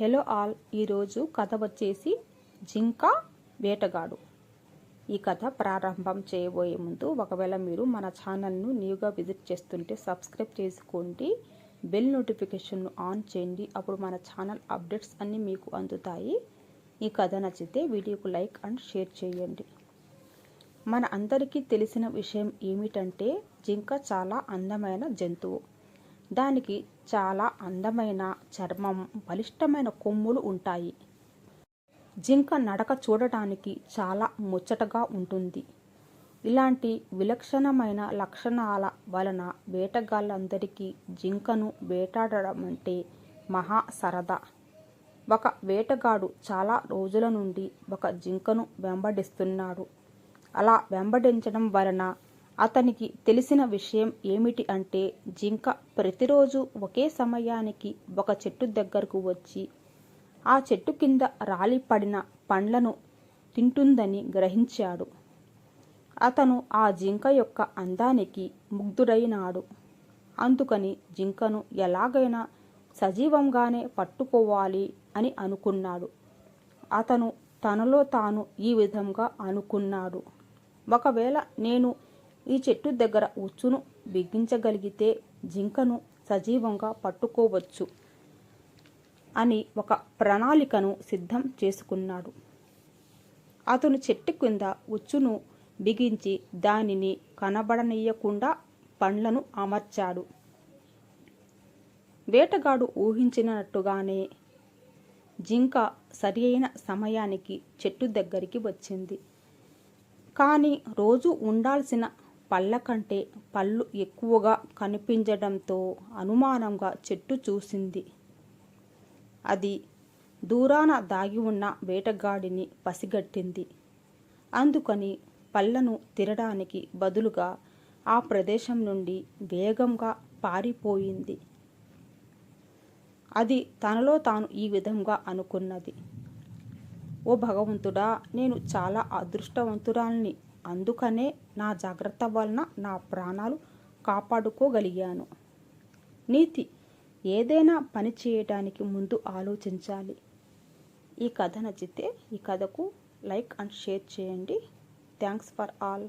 Hello all. ఈరోజు కథ వచ్చేసి జింక వేటగాడు. ఈ కథ ప్రారంభం చేయబోయే ముందు ఒకవేళ మీరు మన ఛానల్ను న్యూగా విజిట్ చేస్తుంటే సబ్స్క్రైబ్ చేసుకోండి బెల్ నోటిఫికేషన్ను ఆన్ చేయండి. అప్పుడు మన ఛానల్ అప్డేట్స్ అన్నీ మీకు అందుతాయి. ఈ కథ నచ్చితే వీడియోకు లైక్ అండ్ షేర్ చేయండి. మన అందరికీ తెలిసిన విషయం ఏమిటంటే జింక చాలా అందమైన జంతువు. దానికి చాలా అందమైన చర్మం బలిష్టమైన కొమ్ములు ఉంటాయి. జింక నడక చూడటానికి చాలా ముచ్చటగా ఉంటుంది. ఇలాంటి విలక్షణమైన లక్షణాల వలన వేటగాళ్ళందరికీ జింకను వేటాడడం అంటే మహా సరదా. ఒక వేటగాడు చాలా రోజుల నుండి ఒక జింకను వెంబడిస్తున్నాడు. అలా వెంబడించడం వలన అతనికి తెలిసిన విషయం ఏమిటి అంటే జింక ప్రతిరోజు ఒకే సమయానికి ఒక చెట్టు దగ్గరకు వచ్చి ఆ చెట్టు కింద రాలిపడిన పండ్లను తింటుందని గ్రహించాడు. అతను ఆ జింక యొక్క అందానికి ముగ్ధుడైనాడు. అందుకని జింకను ఎలాగైనా సజీవంగానే పట్టుకోవాలి అని అనుకున్నాడు. అతను తనలో తాను ఈ విధంగా అనుకున్నాడు. ఒకవేళ నేను ఈ చెట్టు దగ్గర ఉచ్చును బిగించగలిగితే జింకను సజీవంగా పట్టుకోవచ్చు అని ఒక ప్రణాళికను సిద్ధం చేసుకున్నాడు. అతను చెట్టు కింద ఉచ్చును బిగించి దానిని కనబడనీయకుండా పండ్లను అమర్చాడు. వేటగాడు ఊహించినట్టుగానే జింక సరి అయిన సమయానికి చెట్టు దగ్గరికి వచ్చింది. కానీ రోజు ఉండాల్సిన పళ్ళ కంటే పళ్ళు ఎక్కువగా కనిపించడంతో అనుమానంగా చెట్టు చూసింది. అది దూరాన దాగి ఉన్న వేటగాడిని పసిగట్టింది. అందుకని పళ్ళను తినడానికి బదులుగా ఆ ప్రదేశం నుండి వేగంగా పారిపోయింది. అది తనలో తాను ఈ విధంగా అనుకున్నది. ఓ భగవంతుడా నేను చాలా అదృష్టవంతురాల్ని అందుకనే నా జాగ్రత్త వలన నా ప్రాణాలు కాపాడుకోగలిగాను. నీతి ఏదైనా పని చేయడానికి ముందు ఆలోచించాలి. ఈ కథ నచ్చితే ఈ కథకు లైక్ అండ్ షేర్ చేయండి. Thanks for all.